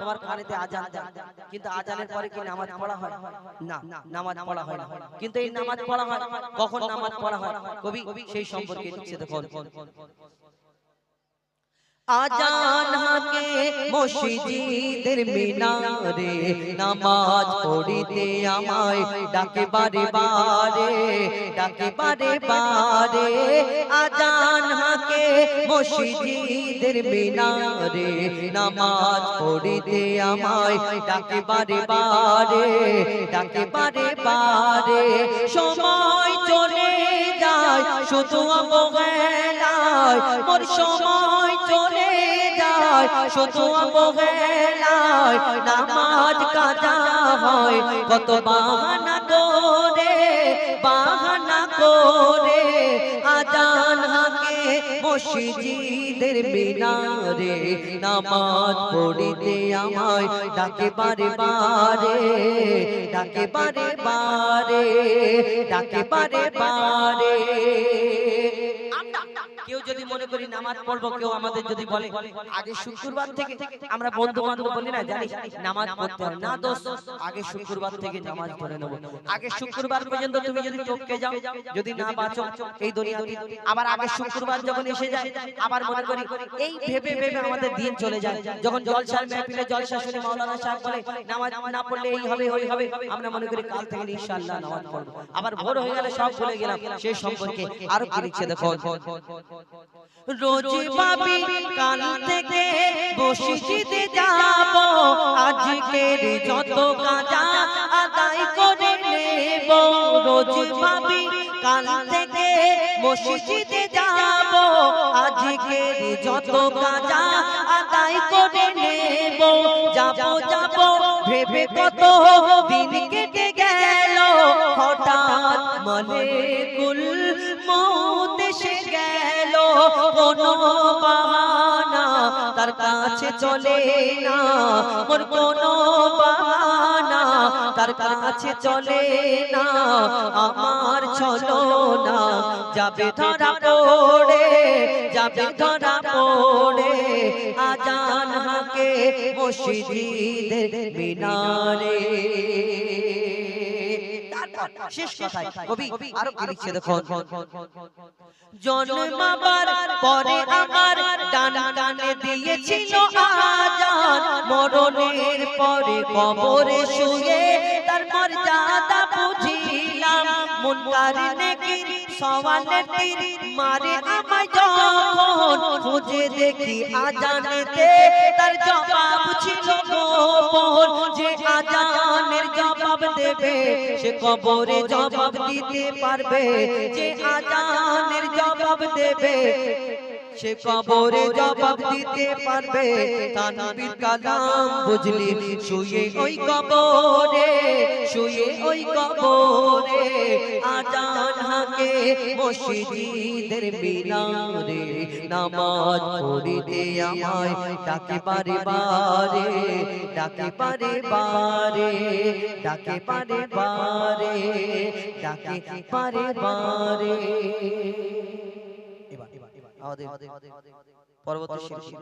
তোমার কানেতে আজান দেয় কিন্তু আজানের পরে কি নামাজ পড়া হয়? না, নামাজ পড়া হয় কিন্তু এই নামাজ পড়া হয়, কখন নামাজ পড়া হয়? কবি, সেই সম্পর্কে লিখছে দেখুন। আজান হাকে মসজিদের মিনারে নামাজ পড়িতে আমায় ডাকে বারে বারে, ডাকে বারে বারে। আজান হাকে মসজিদের মিনারে, নামাজ পড়িতে আমায় ডাকে বারে বারে, ডাকে বারে বারে। সময় চলে যায়, শুধু অবহেলায়, মোর সময় চলে শুধু অবহেলায়, নামাজ কাজা হয়। কত বাহানা করে বাহানা করে, আজান হাকে মসজিদের মিনারে। নামাজ পড়িতে আমায় ডাকে বারে বারে ডাকে বারে বারে ডাকে বারে বারে যদি মনে করি নামাজ পড়ব, কেউ আমাদের যদি বলে, আগে শুক্রবার থেকে আমরা বন্ধু বান্ধব বলি না, জানিস? নামাজ পড়তে হবে। না দোষ, আগে শুক্রবার থেকে নামাজ পড়ে নেব। আগে শুক্রবার পর্যন্ত তুমি যদি টপকে যাও, যদি না বাঁচো, এই দুনিয়াতে আবার আগে শুক্রবার যখন এসে যায়, আবার মনে করি এই ভেবে ভেবে আমাদের দিন চলে যায়। যখন জলসার মেহফিলে জলসা শুনে মাওলানা সাহেব বলে, নামাজ না পড়লে এই হবে, ওই হবে, আমরা মনে করি কাল থেকে ইনশাআল্লাহ নামাজ পড়ব। আবার ভোর হয়ে গেলে সব ভুলে গেলাম। সেই সম্পর্কে আরও লিখছে দেখো রোজ পাবি কাল থেকে বসিতে যাব। আজকের যত কাজা আদায় করে নেব। রোজ পাবি কাল থেকে মসজিদে যাব। আজকের যত কাজা আদায় করে নেব। যাব যাব ভেবে কত দিন কেটে গেল। হঠাৎ মনে কুল কাছে চলে না, মোর কোনো বাহানা, তার কাছে চলে না, আমার চলো না। যাবে ধরা পড়ে, যাবে ধরা পড়ে, আজান হাকে মসজিদের মিনারে। শেষ কথায় কবি আরও কি লিখছে দেখো জন্মাবার পরে আমার ডান ডানে দিয়েছিল আজান। মরণের পরে কবরে শুয়ে তার মর্যাদা বুঝিলাম। মুনকার নেকির সওয়ালের তীর মারে আমায় যখন খুঁজে দেখি আজানেতে তার জবাব ছিল গোপন দেবে সে কবরে জবাব দিতে পারবে যে আজানের জবাব দেবে। সে কবরে জবাব দিতে পারবে। তানবীর কালাম বুঝলি শুয়ে ওই কবরে শুয়ে ওই কবরে। আজান হাকে মসজিদের মিনারে নামাজ পড়িতে আমায় ডাকে বারে বারে ডাকে পারে বারে ডাকে বারে বারে ডাকে বারে বারে পরবর্তী শিল্পী